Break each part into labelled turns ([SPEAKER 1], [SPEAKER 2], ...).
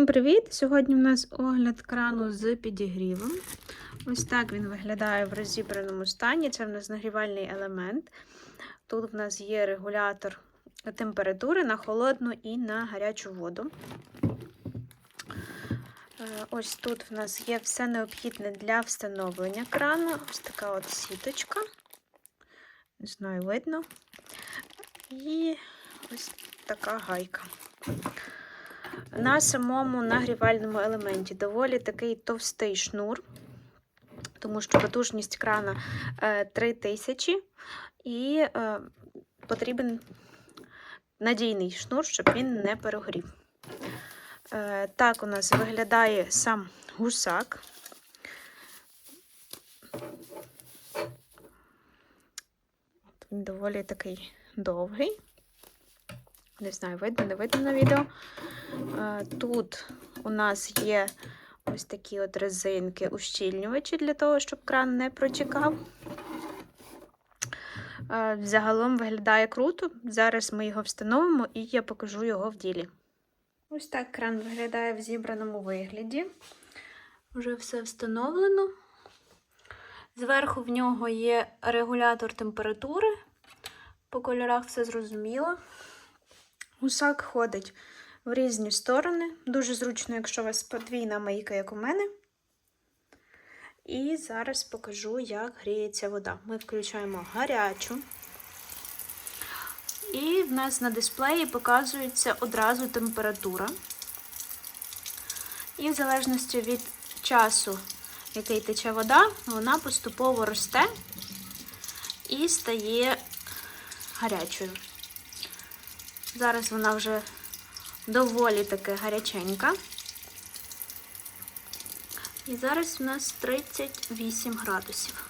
[SPEAKER 1] Всім Привіт! Сьогодні у нас огляд крану з підігрівом. Ось так він виглядає в розібраному стані. Це в нас нагрівальний елемент. Тут в нас є регулятор температури на холодну і на гарячу воду. Е, Ось тут в нас є все необхідне для встановлення крану. Ось така от сіточка. Не знаю, видно. І ось така гайка. На самому нагрівальному елементі доволі такий товстий шнур, тому що потужність крана е, 3000 і е, потрібен надійний шнур, щоб він не перегорів. Е, так у нас виглядає сам гусак. Він доволі такий довгий. Не знаю, видно, не видно на відео. Тут у нас є ось такі от резинки ущільнювачі для того, щоб кран не протікав. Загалом виглядає круто. Зараз ми його встановимо і я покажу його в ділі. Ось так кран виглядає в зібраному вигляді. Вже все встановлено. Зверху в нього є регулятор температури. По кольорах все зрозуміло. Гусак ходить в різні сторони. Дуже зручно, якщо у вас подвійна мийка, як у мене. І зараз покажу, як гріється вода. Ми включаємо гарячу. І в нас на дисплеї показується одразу температура. І в залежності від часу, який тече вода, вона поступово росте і стає гарячою. Зараз вона вже доволі таки гаряченька. І зараз у нас 38 градусів.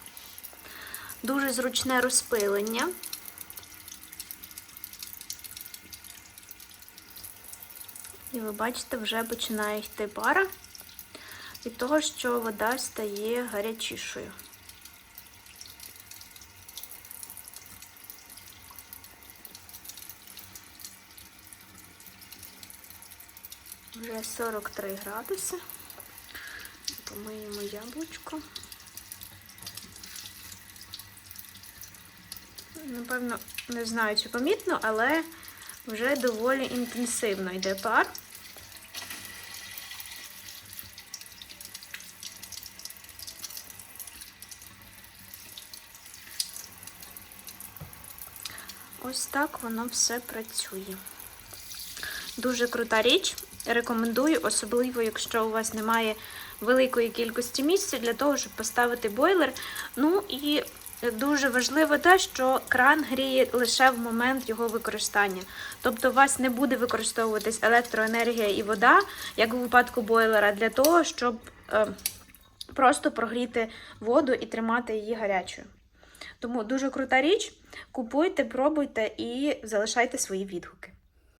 [SPEAKER 1] Дуже зручне розпилення. І ви бачите, вже починає йти пара від того, що вода стає гарячішою. Вже 43 градуси. Помиємо яблучко. Напевно, не знаю, чи помітно, але вже доволі інтенсивно йде пар. Ось так воно все працює. Дуже крута річ. Рекомендую, особливо, якщо у вас немає великої кількості місця для того, щоб поставити бойлер. Ну і дуже важливо те, що кран гріє лише в момент його використання. Тобто у вас не буде використовуватись електроенергія і вода, як у випадку бойлера, для того, щоб е, просто прогріти воду і тримати її гарячою. Тому дуже крута річ. Купуйте, пробуйте і залишайте свої відгуки.